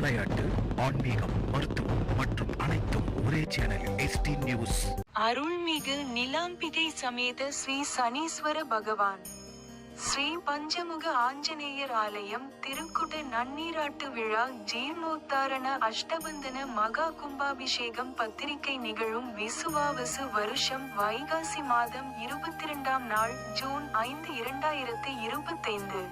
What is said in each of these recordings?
விளையாட்டு ஆன்மீகம் மருத்துவம் மற்றும் அனைத்தும் ஒரே சேனலில் எஸ்டி நியூஸ் அருள்மிகு நிலாம்பிகை சமேத ஸ்ரீ சனீஸ்வர பகவான். ஸ்ரீ பஞ்சமுக ஆஞ்சநேயர் ஆலயம் திருக்குட நன்னீராட்டு விழா ஜீர்ணோத்தாரண அஷ்டபந்தன மகா கும்பாபிஷேகம் பத்திரிகை நிகழும் விசுவாவசு வருஷம் வைகாசி மாதம் இருபத்தி இரண்டாம் நாள் ஜூன் ஐந்து இரண்டாயிரத்து இருபத்தைந்து.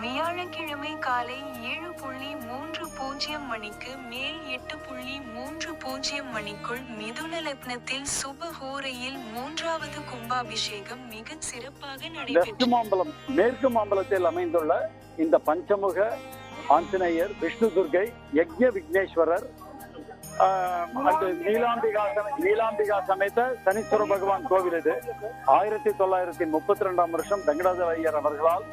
வியாழக்கிழமை காலை ஏழு புள்ளி மூன்று பூஜ்ஜியம் மணிக்கு மேல் எட்டு புள்ளி மூன்று பூஜ்ஜியம் மணிக்குள் மிதுன லக்னத்தில் சுப ஹோரையில் மூன்றாவது கும்பாபிஷேகம் மிக சிறப்பாக நடைபெற்று மாம்பலம் மேற்கு மாம்பலத்தில் அமைந்துள்ள இந்த பஞ்சமுக ஆஞ்சநேயர் விஷ்ணு துர்கை யஜ்ய விக்னேஸ்வரர் ஆஹ், நீலாம்பிகா நீலாம்பிகா சமேத சனீஸ்வர பகவான் கோவில் இது. ஆயிரத்தி தொள்ளாயிரத்தி முப்பத்தி ரெண்டாம் வருஷம் வெங்கடாஜல ஐயர் அவர்களால்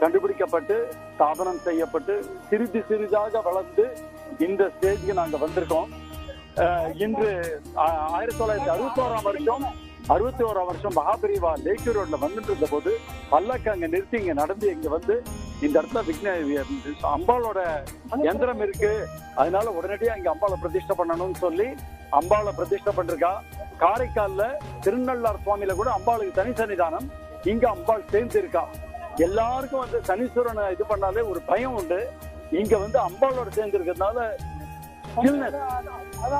கண்டுபிடிக்கப்பட்டு ஸ்தாபனம் செய்யப்பட்டு சிறிது சிறிதாக வளர்ந்து இந்த ஸ்டேஜ்க்கு நாங்க வந்திருக்கோம். இன்று ஆயிரத்தி தொள்ளாயிரத்தி அறுபத்தோராம் வருஷம் அறுபத்தி ஓராம் வருஷம் மகாபிரிவா லேக்கு ரோட்ல வந்துட்டு இருந்த போது பல்லக்கு அங்க நிறுத்தி இங்க நடந்து இங்க வந்து இந்த இடத்துல விக்ன அம்பாளோட எந்திரம் இருக்கு. அதனால உடனடியா இங்க அம்பாளை பிரதிஷ்டை பண்ணணும்னு சொல்லி அம்பாளை பிரதிஷ்டை பண்ணிருக்கா. காரைக்கால்ல திருநள்ளார் சுவாமியில கூட அம்பாளுக்கு தனி சன்னிதானம் இங்க அம்பாள் சேர்ந்து இருக்கா எல்லாருக்கும் வந்து சனீஸ்வரனை இது பண்ணாலே ஒரு பயம் உண்டு. இங்க வந்து அம்பாளோட சேர்ந்து இருக்கிறதுனால stillness,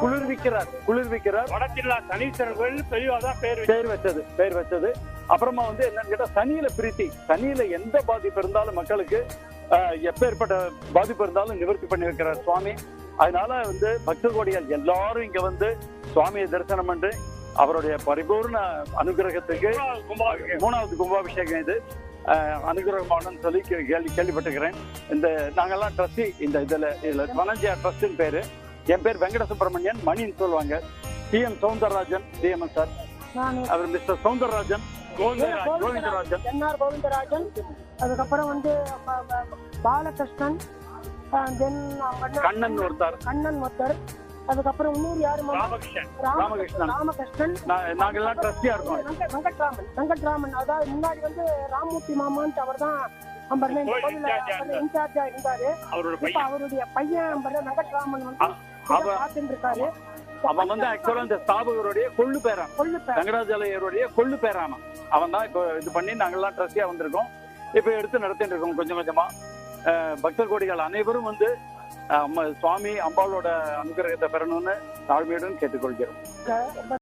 குளிர்விக்கிறார் குளிர்விக்கிறார். வடக்கில்லா சனீஸ்வரன் கோயில் பெரியவாதான் பேர் வச்சு- பேர் வச்சது பேர் வச்சது. அப்புறமா வந்து என்னன்னு கேட்டா சனியில பிரீத்தி. சனியில எந்த பாதிப்பு இருந்தாலும் மக்களுக்கு எப்பேற்பட்ட பாதிப்பு இருந்தாலும் நிவர்த்தி பண்ணி வைக்கிறார் சுவாமி. அதனால வந்து பக்த கோடிகள் எல்லாரும் இங்க வந்து சுவாமியை தரிசனம் பண்ணி அவருடைய பரிபூர்ண அனுகிரகத்துக்கு. மூணாவது கும்பாபிஷேகம் இது. ஆஹ், அனுகிரகமானன்னு சொல்லி கேள்வி கேள்விப்பட்டிருக்கிறேன். இந்த நாங்கெல்லாம் ட்ரஸ்டி இந்த இதுல இதுல தனஞ்சியா ட்ரஸ்ட்னு பேரு. என் பேர் வெங்கட சுப்பிரமணியன் மணின்னு சொல்லுவாங்க. TM Soundararajan TMS sir. அவர் மிஸ்டர் சவுந்தரராஜன் கோவிந்தராஜ். கோவிந்தராஜன். என்ஆர் கோவிந்தராஜன். அதுக்கப்புறம் வந்து பாலகிருஷ்ணன் தென் கண்ணன் ஒருத்தார். கண்ணன் ஒருத்தர். அதுக்கப்புறம் இன்னொரு யாரு? ராமகிருஷ்ணன். ராம- ராமகிருஷ்ணன். ராமகிருஷ்ணன். நா- நாங்கெல்லாம் ட்ரஸ்டியா இருக்கோம். வெங்க- வெங்கட்ராமன். வெங்கட்ராமன். அதாவது முன்னாடி வந்து ராமூர்த்தி மாமான்ட்டு அவர் தான் இன்சார்ஜா இருந்தார். இப்ப அவருடைய பையன் வெங்கட்ராமன் வந்து பார்த்துட்டு இருக்காரு அவன் வந்து ஆக்சுவலா இந்த ஸ்தாபகருடைய கொள்ளு பேரான்? வெங்கடாஜலையருடைய கொள்ளு பேரான? அவன் தான் இப்போ இது பண்ணி நாங்கெல்லாம் ட்ரஸ்டியா வந்திருக்கோம். இப்போ எடுத்து நடத்திட்டு இருக்கோம் கொஞ்சம். கொஞ்சமா பக்தர் கோடிகள் அனைவரும் வந்து சுவாமி அம்பாளோட அனுகிரகத்தை பெறணும்னு தாழ்மையுடன் கேட்டுக்கொள்கிறோம்.